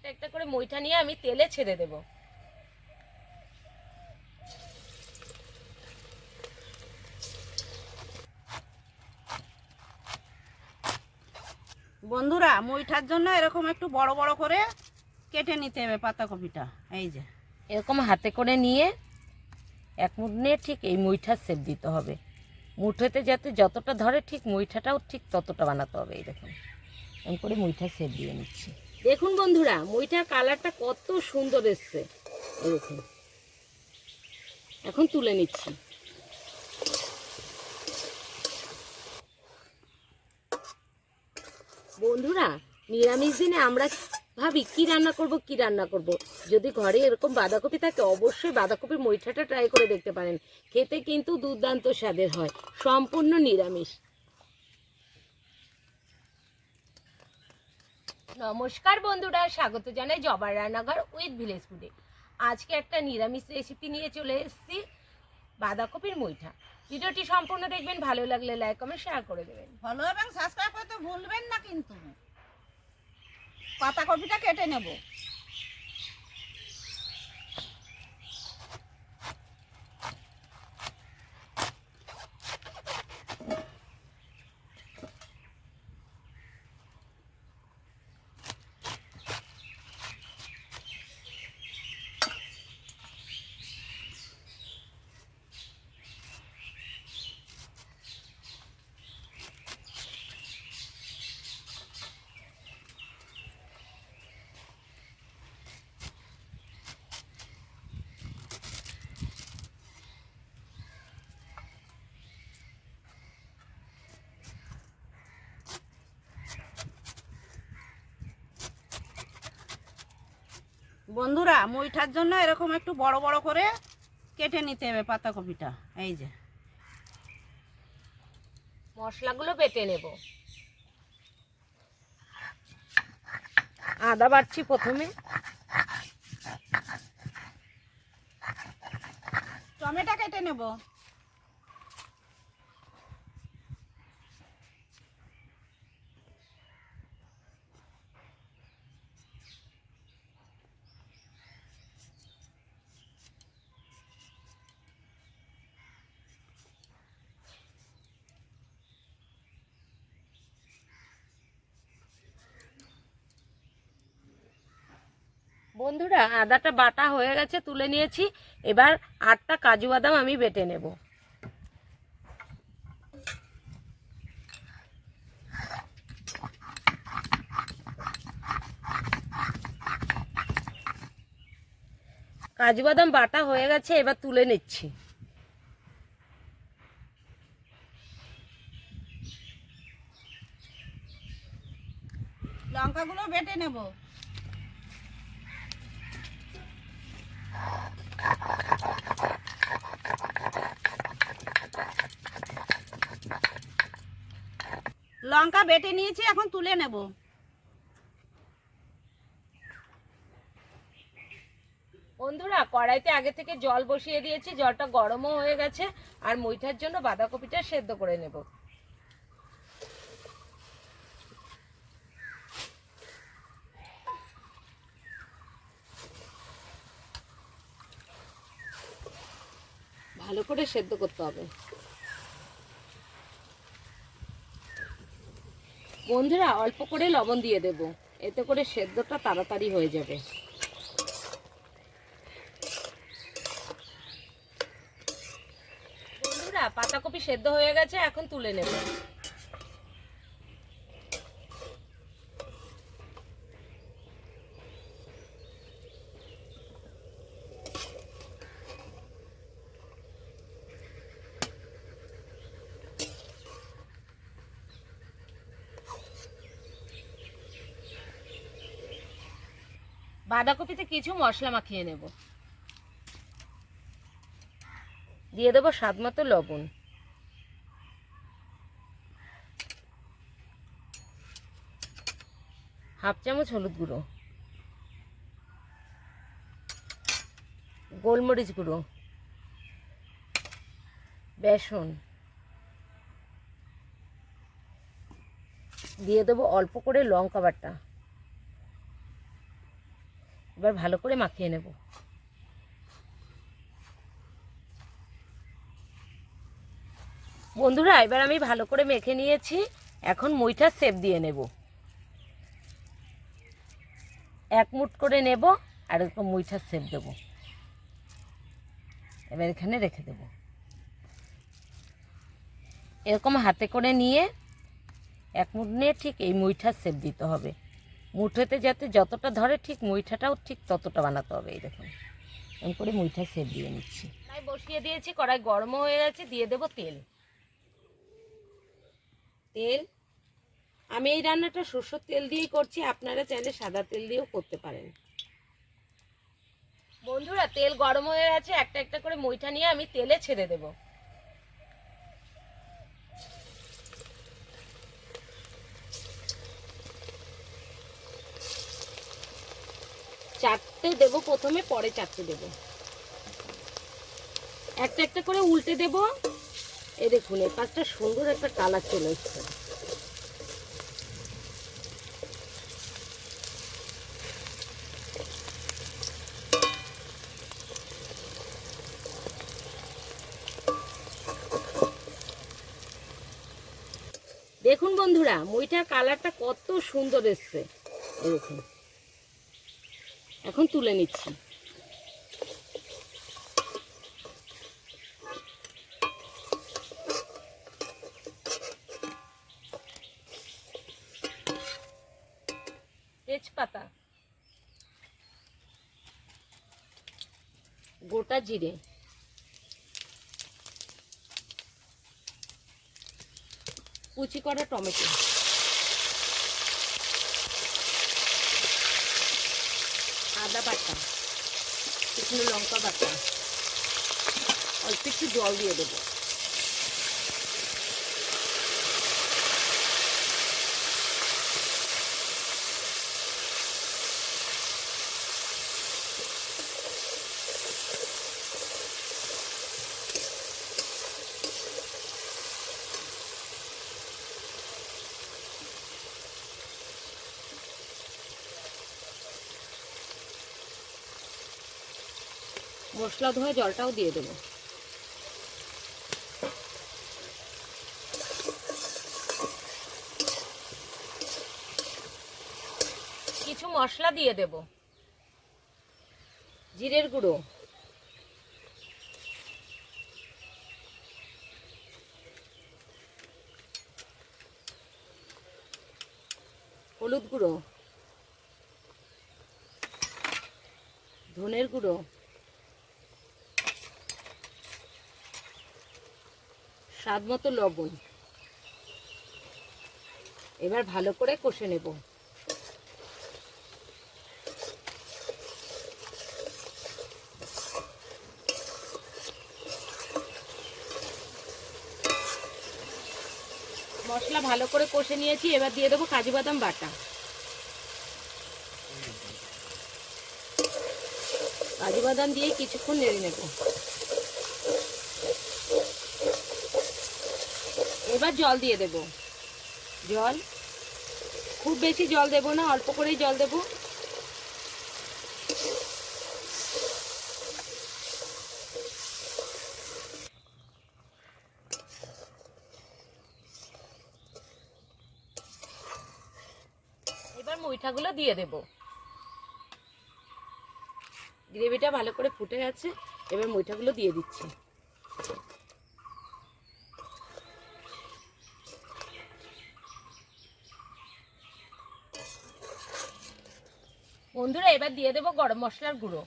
একটা একটা করে মইটা নিয়ে আমি তেলে ছেড়ে দেব। বন্ধুরা মুইঠার জন্য এরকম একটু বড় বড় করে কেটে নিতে হবে পাতাকপিটা এই যে। এরকম হাতে করে নিয়ে এক মুঠ নিয়ে ঠিক এই মুইঠার সেপ দিতে হবে। মুঠোতে যাতে যতটা ধরে ঠিক মুইঠাটাও ঠিক ততটা বানাতে হবে এরকম এম করে মুইঠা সেপ দিয়ে নিচ্ছি। দেখুন বন্ধুরা মুইঠার কালারটা কত সুন্দর এসছে। দেখুন এখন তুলে নিচ্ছি। বন্ধুরা, নিরামিষ দিনে আমরা ভাবি, কি রান্না করব, কি রান্না করব? যদি ঘরে এরকম বাঁধাকপি থাকে, অবশ্যই বাঁধাকপির মইঠাটা ট্রাই করে দেখতে পারেন। খেতে কিন্তু দুর্দান্ত স্বাদের হয়। সম্পূর্ণ নিরামিষ। নমস্কার বন্ধুরা, স্বাগত জানাই জবার রান্নাঘর উইথ ভিলেজ ফুডে আজকে একটা নিরামিষ রেসিপি নিয়ে চলে এসেছি, বাঁধাকপির মইঠা ভিডিওটি সম্পূর্ণ দেখবেন, ভালো লাগলে লাইক কমেন্ট শেয়ার করে দেবেন। ভালো এবং সাবস্ক্রাইব করতে ভুলবেন না কিন্তু। পাতাকপিটা কেটে নেব। বন্ধুরা মুইঠার জন্য এরকম একটু বড় বড় করে কেটে নিতে হবে পাতাকপিটা। এই যে। মশলাগুলো বেটে নেব। আদা বাড়ছি প্রথমে। টমেটো কেটে নেব। বন্ধুরা, আদাটা বাটা হয়ে গেছে, তুলে নিয়েছি। এবার আটটা কাজু বাদাম আমি বেটে নেব। কাজু বাদাম বাটা হয়ে গেছে, এবার তুলে নিচ্ছি। লঙ্কাগুলো বেটে নেব। লঙ্কা বেটে নিয়েছি, এখন তুলে নেব। বন্ধুরা, কড়াইতে আগে থেকে জল বসিয়ে দিয়েছি, জলটা গরমও হয়ে গেছে, আর মুইঠার জন্য বাঁধাকপিটা সেদ্ধ করে নেব। ভালো করে সেদ্ধ করতে হবে। বন্ধুরা, অল্প করে লবণ দিয়ে দেব। এতে করে সেদ্ধটা তাড়াতাড়ি হয়ে যাবে। বন্ধুরা, পাতাকপি সেদ্ধ হয়ে গেছে, এখন তুলে নেব। বাঁধাকপিতে কিছু মশলা মাখিয়ে নেব। দিয়ে দেবো স্বাদ মতো লবণ। হাফ চামচ হলুদ গুঁড়ো। গোলমরিচ গুঁড়ো। বেসন। দিয়ে দেবো অল্প করে লঙ্কা বাটা। এবার ভালো করে মাখিয়ে নেব। বন্ধুরা, এবার আমি ভালো করে মেখে নিয়েছি। এখন মুইটা সেপ দিয়ে নেব। এক মুঠ করে নেব আর এরকম মুইটা সেপ দেব। এবার এখানে রেখে দেব। এরকম হাতে করে নিয়ে এক মুঠ নিয়ে ঠিক এই মুইঠার সেপ দিতে হবে। মুঠোতে যাতে যতটা ধরে ঠিক মুইঠাটাও ঠিক ততটা বানাতে হবে, এই দেখুন। এম করে মুইঠা সেপ দিয়ে নিচ্ছি। তাই বসিয়ে দিয়েছি, কড়াই গরম হয়ে গেছে, দিয়ে দেব তেল। তেল, আমি এই রান্নাটা সরষের তেল দিয়েই করছি, আপনারা চাইলে সাদা তেল দিয়েও করতে পারেন। বন্ধুরা, তেল গরম হয়ে গেছে, একটা একটা করে মুইঠা নিয়ে আমি তেলে ছেড়ে দেব। চারটে দেব প্রথমে, পরে চারটে দেব। একটা একটা করে উল্টে দেব। এ দেখুন, এই পাঁচটা সুন্দর একটা কালার চলে এসছে। দেখুন বন্ধুরা মুইটার কালারটা কত সুন্দর এসছে। দেখুন। এখন তুলে নিচ্ছি। তেজপাতা গোটা জিরে কুচি করা টমেটো। আদা বাটা শুকনো লঙ্কা বাটা অল্প একটু জল দিয়ে দেবো। মশলা ধোয়া জলটাও দিয়ে দেবো। কিছু মশলা দিয়ে দেব। জিরের গুঁড়ো। হলুদ গুঁড়ো। ধনের গুঁড়ো। স্বাদ মতো লবণ। এবার ভালো করে কষে নেব। মশলা ভালো করে কষে নিয়েছি, এবার দিয়ে দেবো কাজু বাদাম বাটা। কাজু বাদাম দিয়ে কিছুক্ষণ নেড়ে নেব। এবার জল দিয়ে দেব। জল? খুব বেশি জল দেব না, অল্প করেই জল দেব। এবার মুইঠাগুলো দিয়ে দেব। গ্রেভিটা ভালো করে ফুটে গেছে, এবার মুইঠাগুলো দিয়ে দিচ্ছি। বন্ধুরা, এবার দিয়ে দেবো গরম মশলার গুঁড়ো।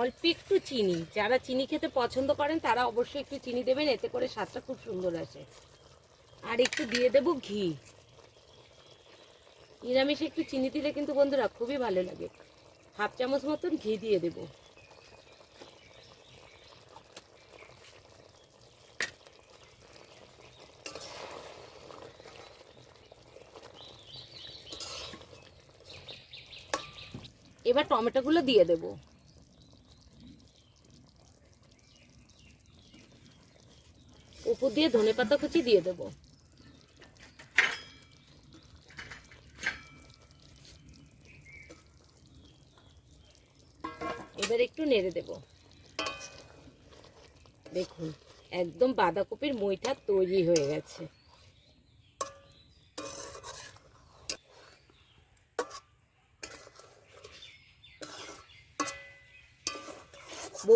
অল্প একটু চিনি। যারা চিনি খেতে পছন্দ করেন, তারা অবশ্যই একটু চিনি দেবেন, এতে করে স্বাদটা খুব সুন্দর আসে। আর একটু দিয়ে দেবো ঘি। নিরামিষে একটু চিনি দিলে কিন্তু বন্ধুরা খুবই ভালো লাগে। হাফ চামচ মতন ঘি দিয়ে দেবো। এবার টমেটোগুলো দিয়ে দেব। উপর দিয়ে ধনে পাতা কুচি দিয়ে দেব। এবার একটু নেড়ে দেব। দেখুন, একদম বাঁধাকপির মইটা তৈরি হয়ে গেছে।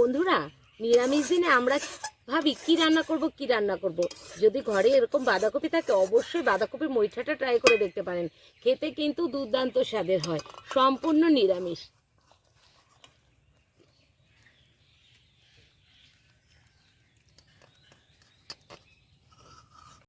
বন্ধুরা, নিরামিষ দিনে আমরা ভাবি, কি রান্না করব, কি রান্না করব? যদি ঘরে এরকম বাঁধাকপি থাকে, অবশ্যই বাঁধাকপির মৈঠাটা ট্রাই করে দেখতে পারেন। খেতে কিন্তু দুর্দান্ত স্বাদের হয়। সম্পূর্ণ নিরামিষ।